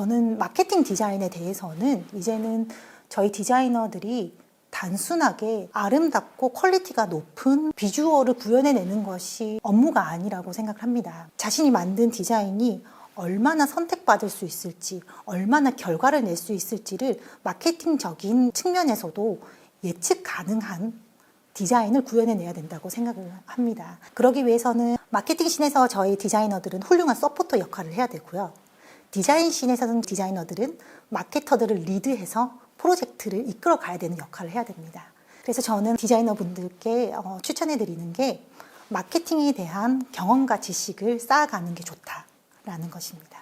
저는 마케팅 디자인에 대해서는 이제는 저희 디자이너들이 단순하게 아름답고 퀄리티가 높은 비주얼을 구현해내는 것이 업무가 아니라고 생각을 합니다. 자신이 만든 디자인이 얼마나 선택받을 수 있을지, 얼마나 결과를 낼 수 있을지를 마케팅적인 측면에서도 예측 가능한 디자인을 구현해내야 된다고 생각을 합니다. 그러기 위해서는 마케팅신에서 저희 디자이너들은 훌륭한 서포터 역할을 해야 되고요. 디자인신에서는 디자이너들은 마케터들을 리드해서 프로젝트를 이끌어 가야 되는 역할을 해야 됩니다. 그래서 저는 디자이너 분들께 어, 추천해 드리는 게 마케팅에 대한 경험과 지식을 쌓아가는 게 좋다라는 것입니다.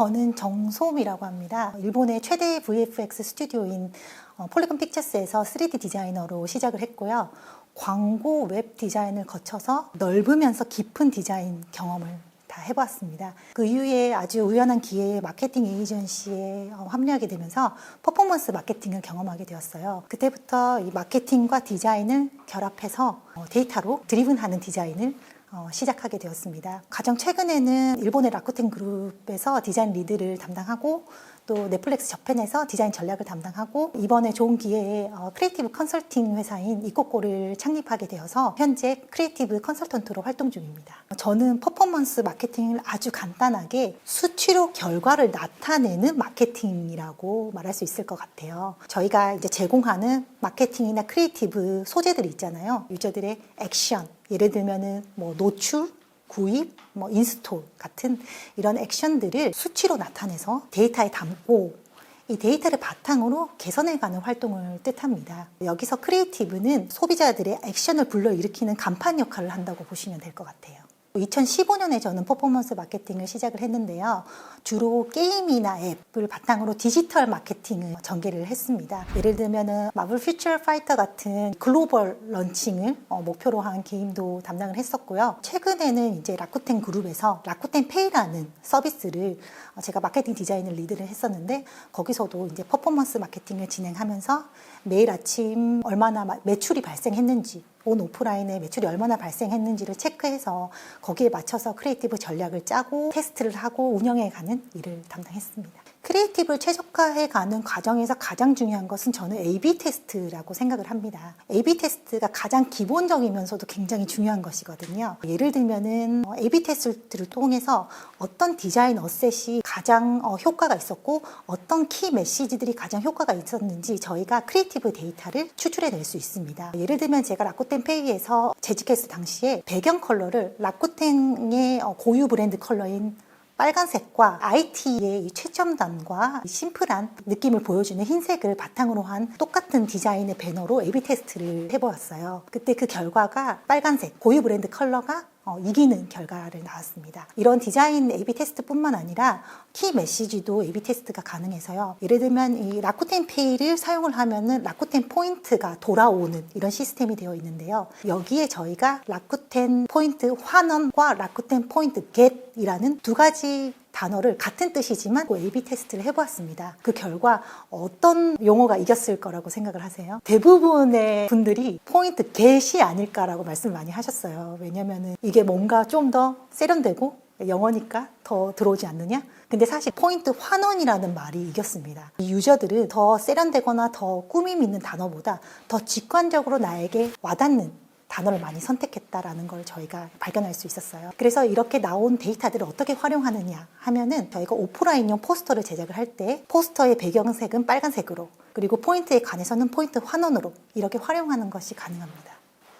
저는 정솜이라고 합니다. 일본의 최대 VFX 스튜디오인 어, 폴리곤 픽처스에서 3D 디자이너로 시작을 했고요. 광고 웹 디자인을 거쳐서 넓으면서 깊은 디자인 경험을 다 해봤습니다. 그 이후에 아주 우연한 기회에 마케팅 에이전시에 어, 합류하게 되면서 퍼포먼스 마케팅을 경험하게 되었어요. 그때부터 이 마케팅과 디자인을 결합해서 어, 데이터로 드리븐하는 디자인을 어, 시작하게 되었습니다. 가장 최근에는 일본의 라쿠텐 그룹에서 디자인 리드를 담당하고 또 넷플릭스 저편에서 디자인 전략을 담당하고 이번에 좋은 기회에 어, 크리에이티브 컨설팅 회사인 이코코를 창립하게 되어서 현재 크리에이티브 컨설턴트로 활동 중입니다. 저는 퍼포먼스 마케팅을 아주 간단하게 수치로 결과를 나타내는 마케팅이라고 말할 수 있을 것 같아요. 저희가 이제 제공하는 마케팅이나 크리에이티브 소재들이 있잖아요. 유저들의 액션, 예를 들면은 뭐 노출, 구입, 뭐 인스톨 같은 이런 액션들을 수치로 나타내서 데이터에 담고 이 데이터를 바탕으로 개선해가는 활동을 뜻합니다. 여기서 크리에이티브는 소비자들의 액션을 불러일으키는 간판 역할을 한다고 보시면 될 것 같아요. 2015년에 저는 퍼포먼스 마케팅을 시작을 했는데요. 주로 게임이나 앱을 바탕으로 디지털 마케팅을 전개를 했습니다. 예를 들면은 마블 퓨처 파이터 같은 글로벌 런칭을 어, 목표로 한 게임도 담당을 했었고요. 최근에는 이제 라쿠텐 그룹에서 라쿠텐 페이라는 서비스를 어, 제가 마케팅 디자인을 리드를 했었는데 거기서도 이제 퍼포먼스 마케팅을 진행하면서 매일 아침 얼마나 마- 매출이 발생했는지 온 오프라인에 매출이 얼마나 발생했는지를 체크해서 거기에 맞춰서 크리에이티브 전략을 짜고 테스트를 하고 운영해 가는 일을 담당했습니다. 크리에이티브를 최적화해 가는 과정에서 가장 중요한 것은 저는 A-B 테스트라고 생각을 합니다. A-B 테스트가 가장 기본적이면서도 굉장히 중요한 것이거든요. 예를 들면은 어, A-B 테스트를 통해서 어떤 디자인 어셋이 가장 어, 효과가 있었고 어떤 키 메시지들이 가장 효과가 있었는지 저희가 크리에이티브 데이터를 추출해 낼 수 있습니다. 예를 들면 제가 라쿠텐 페이에서 재직했을 당시에 배경 컬러를 라쿠텐의 어, 고유 브랜드 컬러인 빨간색과 IT의 이 최첨단과 이 심플한 느낌을 보여주는 흰색을 바탕으로 한 똑같은 디자인의 배너로 A/B 테스트를 해보았어요. 그때 그 결과가 빨간색 고유 브랜드 컬러가 어, 이기는 결과를 나왔습니다. 이런 디자인 A/B 테스트뿐만 아니라 키 메시지도 A/B 테스트가 가능해서요. 예를 들면 이 라쿠텐 페이를 사용을 하면은 라쿠텐 포인트가 돌아오는 이런 시스템이 되어 있는데요. 여기에 저희가 라쿠텐 포인트 환원과 라쿠텐 포인트 겟이라는 두 가지 단어를 같은 뜻이지만 A/B 테스트를 해보았습니다. 그 결과 어떤 용어가 이겼을 거라고 생각을 하세요? 대부분의 분들이 포인트 get이 아닐까라고 말씀을 많이 하셨어요. 왜냐면은 이게 뭔가 좀 더 세련되고 영어니까 더 들어오지 않느냐? 근데 사실 포인트 환원이라는 말이 이겼습니다. 이 유저들은 더 세련되거나 더 꾸밈 있는 단어보다 더 직관적으로 나에게 와닿는 단어를 많이 선택했다라는 걸 저희가 발견할 수 있었어요. 그래서 이렇게 나온 데이터들을 어떻게 활용하느냐 하면은 저희가 오프라인용 포스터를 제작을 할 때 포스터의 배경색은 빨간색으로 그리고 포인트에 관해서는 포인트 환원으로 이렇게 활용하는 것이 가능합니다.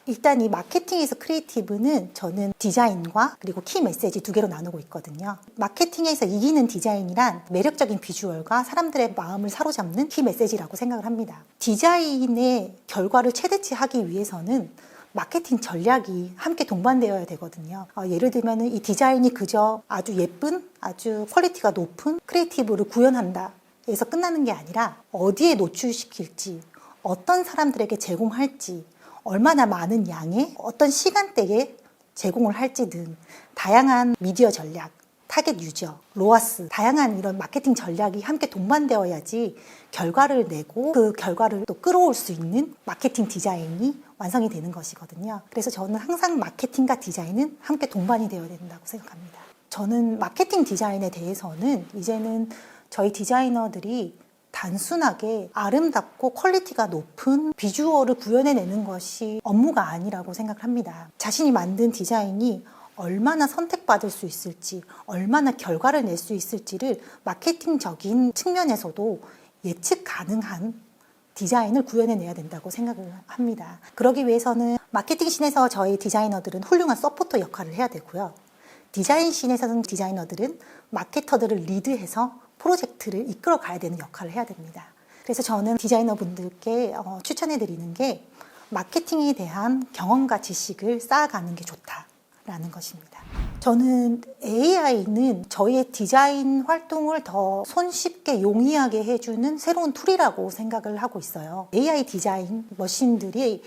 일단 이 마케팅에서 크리에이티브는 저는 디자인과 그리고 키 메시지 두 개로 나누고 있거든요. 마케팅에서 이기는 디자인이란 매력적인 비주얼과 사람들의 마음을 사로잡는 키 메시지라고 생각을 합니다. 디자인의 결과를 최대치 하기 위해서는 마케팅 전략이 함께 동반되어야 되거든요. 어, 예를 들면 이 디자인이 그저 아주 예쁜, 아주 퀄리티가 높은 크리에이티브를 구현한다. 에서 끝나는 게 아니라 어디에 노출시킬지, 어떤 사람들에게 제공할지, 얼마나 많은 양의 어떤 시간대에 제공을 할지 등 다양한 미디어 전략, 타겟 유저, 로아스, 다양한 이런 마케팅 전략이 함께 동반되어야지 결과를 내고 그 결과를 또 끌어올 수 있는 마케팅 디자인이 완성이 되는 것이거든요. 그래서 저는 항상 마케팅과 디자인은 함께 동반이 되어야 된다고 생각합니다. 저는 마케팅 디자인에 대해서는 이제는 저희 디자이너들이 단순하게 아름답고 퀄리티가 높은 비주얼을 구현해내는 것이 업무가 아니라고 생각을 합니다. 자신이 만든 디자인이 얼마나 선택받을 수 있을지, 얼마나 결과를 낼 수 있을지를 마케팅적인 측면에서도 예측 가능한 디자인을 구현해내야 된다고 생각을 합니다. 그러기 위해서는 마케팅신에서 저희 디자이너들은 훌륭한 서포터 역할을 해야 되고요. 디자인신에서는 디자이너들은 마케터들을 리드해서 프로젝트를 이끌어 가야 되는 역할을 해야 됩니다. 그래서 저는 디자이너 분들께 어, 추천해 드리는 게 마케팅에 대한 경험과 지식을 쌓아가는 게 좋다 라는 것입니다. 저는 AI는 저희의 디자인 활동을 더 손쉽게 용이하게 해주는 새로운 툴이라고 생각을 하고 있어요. AI 디자인 머신들이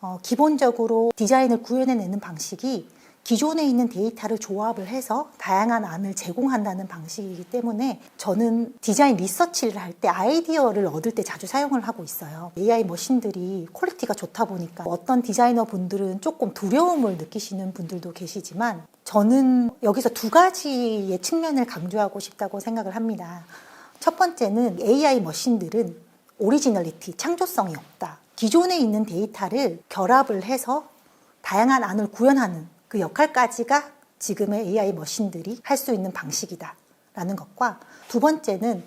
어, 기본적으로 디자인을 구현해내는 방식이 기존에 있는 데이터를 조합을 해서 다양한 안을 제공한다는 방식이기 때문에 저는 디자인 리서치를 할 때 아이디어를 얻을 때 자주 사용을 하고 있어요. AI 머신들이 퀄리티가 좋다 보니까 어떤 디자이너 분들은 조금 두려움을 느끼시는 분들도 계시지만 저는 여기서 두 가지의 측면을 강조하고 싶다고 생각을 합니다. 첫 번째는 AI 머신들은 오리지널리티, 창조성이 없다. 기존에 있는 데이터를 결합을 해서 다양한 안을 구현하는 그 역할까지가 지금의 AI 머신들이 할 수 있는 방식이다라는 것과 두 번째는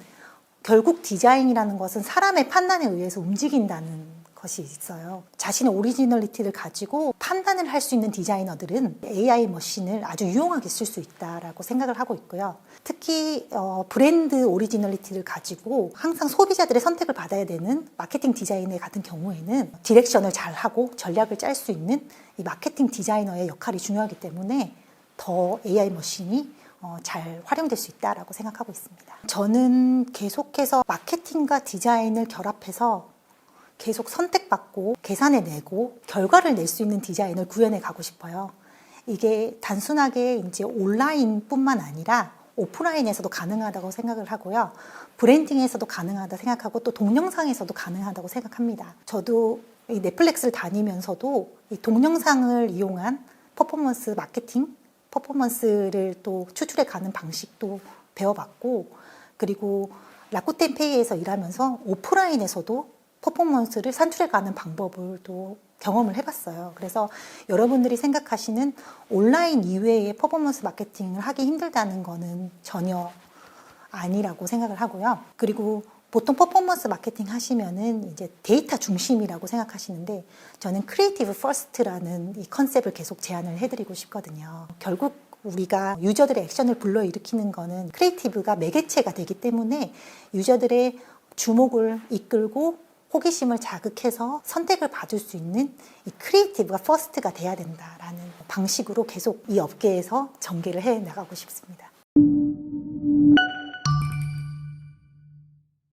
결국 디자인이라는 것은 사람의 판단에 의해서 움직인다는 것이 있어요. 자신의 오리지널리티를 가지고 판단을 할 수 있는 디자이너들은 AI 머신을 아주 유용하게 쓸 수 있다라고 생각을 하고 있고요. 특히 어, 브랜드 오리지널리티를 가지고 항상 소비자들의 선택을 받아야 되는 마케팅 디자인의 같은 경우에는 디렉션을 잘 하고 전략을 짤 수 있는 이 마케팅 디자이너의 역할이 중요하기 때문에 더 AI 머신이 어, 잘 활용될 수 있다라고 생각하고 있습니다. 저는 계속해서 마케팅과 디자인을 결합해서 계속 선택받고 계산해내고 결과를 낼 수 있는 디자인을 구현해 가고 싶어요. 이게 단순하게 이제 온라인뿐만 아니라 오프라인에서도 가능하다고 생각을 하고요. 브랜딩에서도 가능하다 생각하고 또 동영상에서도 가능하다고 생각합니다. 저도 이 넷플릭스를 다니면서도 이 동영상을 이용한 퍼포먼스 마케팅, 퍼포먼스를 또 추출해 가는 방식도 배워봤고, 그리고 라쿠텐 페이에서 일하면서 오프라인에서도 퍼포먼스를 산출해 가는 방법을 또 경험을 해봤어요. 그래서 여러분들이 생각하시는 온라인 이외의 퍼포먼스 마케팅을 하기 힘들다는 거는 전혀 아니라고 생각을 하고요. 그리고 보통 퍼포먼스 마케팅 하시면은 이제 데이터 중심이라고 생각하시는데 저는 크리에이티브 퍼스트라는 이 컨셉을 계속 제안을 해드리고 싶거든요. 결국 우리가 유저들의 액션을 불러일으키는 거는 크리에이티브가 매개체가 되기 때문에 유저들의 주목을 이끌고 호기심을 자극해서 선택을 받을 수 있는 이 크리에이티브가 퍼스트가 돼야 된다라는 방식으로 계속 이 업계에서 전개를 해 나가고 싶습니다.